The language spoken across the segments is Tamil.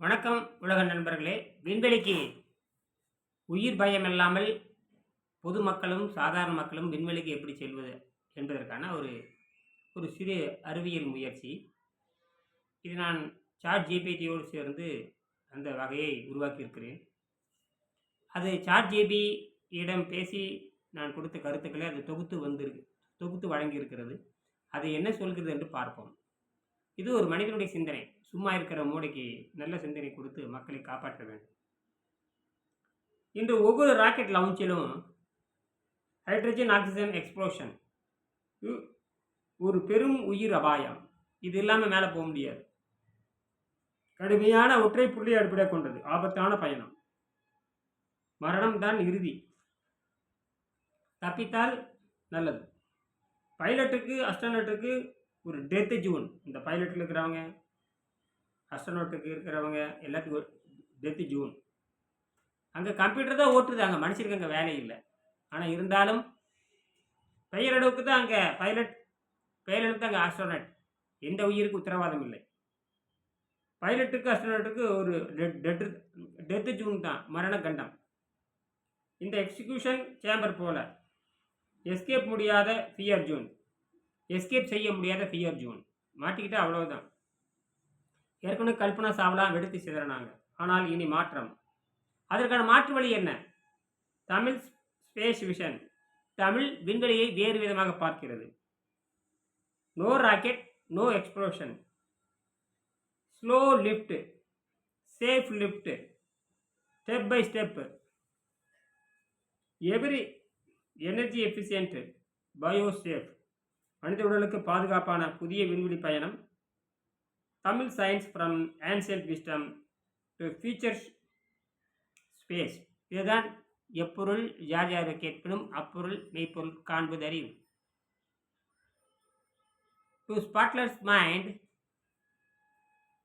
வணக்கம் உலக நண்பர்களே. விண்வெளிக்கு உயிர் பயம் இல்லாமல் பொதுமக்களும் சாதாரண மக்களும் விண்வெளிக்கு எப்படி செல்வது என்பதற்கான ஒரு ஒரு சிறு அறிவியல் முயற்சி. இது நான் சாட் ஜிபிடியோடு சேர்ந்து அந்த வகையை உருவாக்கியிருக்கிறேன். அது சாட் ஜிபி இடம் பேசி நான் கொடுத்த கருத்துக்களை அது தொகுத்து வந்திருக்கு தொகுத்து வழங்கியிருக்கிறது. அது என்ன சொல்கிறது என்று பார்ப்போம். இது ஒரு மனிதனுடைய சிந்தனை. சும்மா இருக்கிற மூளைக்கு நல்ல சிந்தனை கொடுத்து மக்களை காப்பாற்ற வேண்டும். இன்று ஒவ்வொரு ராக்கெட் லான்ச்சிலும் ஹைட்ரஜன் ஆக்சிஜன் எக்ஸ்ப்ளோஷன் ஒரு பெரும் உயிர் அபாயம். இது இல்லாமல் மேலே போக முடியாது. கடுமையான ஒற்றை புள்ளி அடிப்படையாக கொண்டது. ஆபத்தான பயணம். மரணம் தான் இறுதி. தப்பித்தால் நல்லது. பைலட்டுக்கு அஸ்ட்ரோனட்டுக்கு ஒரு டெத்து ஜூன். இந்த பைலட்டில் இருக்கிறவங்க அஸ்ட்ரோனோட்டுக்கு இருக்கிறவங்க எல்லாத்துக்கும் டெத்து ஜூன். அங்கே கம்ப்யூட்டர் தான் ஓட்டுது. அங்கே மனுஷருக்கு அங்கே வேலை இல்லை. ஆனால் இருந்தாலும் பெயரளவுக்கு தான் அங்கே பைலட் பெயரளவுக்கு தான் அங்கே ஆஸ்ட்ரோனட் எந்த உயிருக்கு உத்தரவாதம் இல்லை. பைலட்டுக்கு அஸ்ட்ரோனட்டுக்கு ஒரு டெட் டெத்து ஜூன் தான். மரண கண்டம் இந்த எக்ஸிக்யூஷன் சேம்பர் போல. எஸ்கேப் முடியாத ஃபியர் ஜூன். எஸ்கேப் செய்ய முடியாத ஃபியர் ஜூன் மாட்டிக்கிட்டா அவ்வளவுதான். ஏற்கனவே கல்பனா சாவலாம் வெடித்து சிதறினாங்க. ஆனால் இனி மாற்றம். அதற்கான மாற்று வழி என்ன? தமிழ் ஸ்பேஸ் விஷன் தமிழ் விண்வெளியை வேறு விதமாக பார்க்கிறது. No rocket no explosion slow lift safe lift step by step every energy efficient biosafe மனித உடலுக்கு பாதுகாப்பான புதிய விண்வெளி பயணம். Tamil science from ancient wisdom to future space. இதுதான் எப்பொருள் யார் யார் கேட்பினும் அப்பொருள் மெய்ப்பொருள் காண்பதறிவு to spotless mind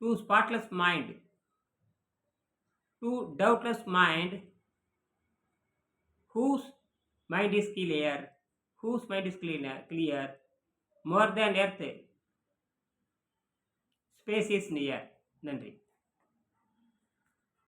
to spotless mind to doubtless mind whose mind is clear whose mind is cleaner clear more than earth spaces near நன்றி